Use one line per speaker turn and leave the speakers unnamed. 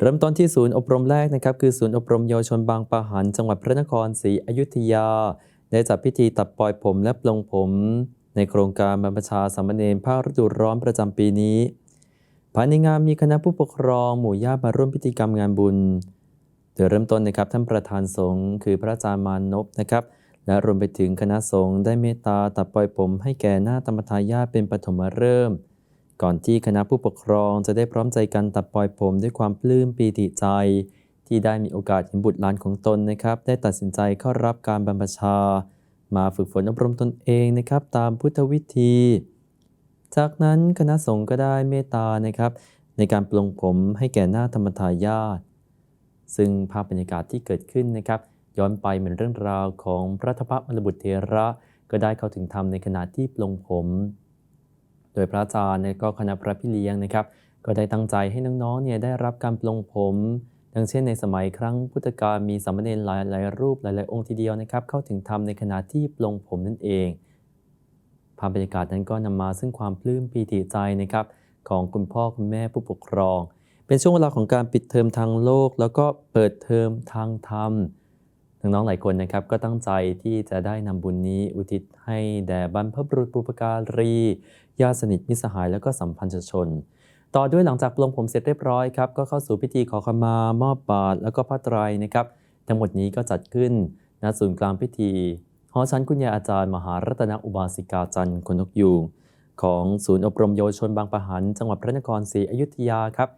เริ่มต้นที่ศูนย์อบรมแรกนะครับคือศูนย์อบรมเยาวชนบางปะหัน จังหวัดพระนครศรีอยุธยา ได้จัดพิธีตัดปลอยผมและปลงผม ในโครงการบรรพชาสามเณรภาคฤดูร้อนประจำปีนี้ ภายในงานมีคณะผู้ปกครองหมู่ญาติมาร่วมพิธีกรรมงานบุญโดยเริ่มต้นนะครับท่านประธานสงฆ์คือพระอาจารย์มานพนะครับ และรวมไปถึงคณะสงฆ์ได้เมตตาตัดปล่อยผมให้แก่หน้าธรรมทายาทเป็นปฐมฤกษ์ ก่อนที่คณะผู้ปกครองจะได้พร้อมใจกันตัดปล่อยผมด้วยความปลื้มปีติใจ ที่ได้มีโอกาสเห็นบุตรหลานของตนนะครับ ได้ตัดสินใจเข้ารับการบรรพชา มาฝึกฝนอบรมตนเองนะครับ ตามพุทธวิธี จากนั้นคณะสงฆ์ก็ได้เมตตานะครับ ในการปลงผมให้แก่หน้าธรรมทายาทซึ่งภาพบรรยากาศที่เกิดขึ้นนะครับ ย้อนไปเหมือนเรื่องราวของพระทพมรบุตรเทระ ก็ได้เข้าถึงธรรมในขณะที่ปลงผม โดยพระอาจารย์และก็คณะพระพี่เลี้ยงนะครับ ก็ได้ตั้งใจให้น้องๆเนี่ยได้รับการปลงผมดังเช่นในสมัยครั้งพุทธกาลมีสามเณรหลายหลายๆรูปหลายๆ องค์ทีเดียวนะครับ เข้าถึงธรรมในขณะที่ปลงผมนั่นเองภาพบรรยากาศนั้นก็นำมาซึ่งความปลื้มปีติใจนะครับของคุณพ่อคุณแม่ผู้ปกครอง เป็นช่วงเวลาของการปิดเทอมทางโลก แล้วก็เปิดเทอมทางธรรม น้องๆหลายคนนะครับก็ตั้งใจที่จะได้นำบุญนี้อุทิศให้แด่บรรพบุรุษปุปการีญาติสนิทมิสหายแล้วก็สัมพันธชน ต่อด้วยหลังจากปลงผมเสร็จเรียบร้อยครับก็เข้าสู่พิธีขอขมามอบบาตรแล้วก็พระไตรนะครับ ทั้งหมดนี้ก็จัดขึ้นณศูนย์กลางพิธีหอชั้นคุณยายอาจารย์ มหารัตนอุบาสิกาจันทร์คนนกยูงของศูนย์อบรมเยาวชนบางปะหัน จังหวัดพระนครศรีอยุธยาครับ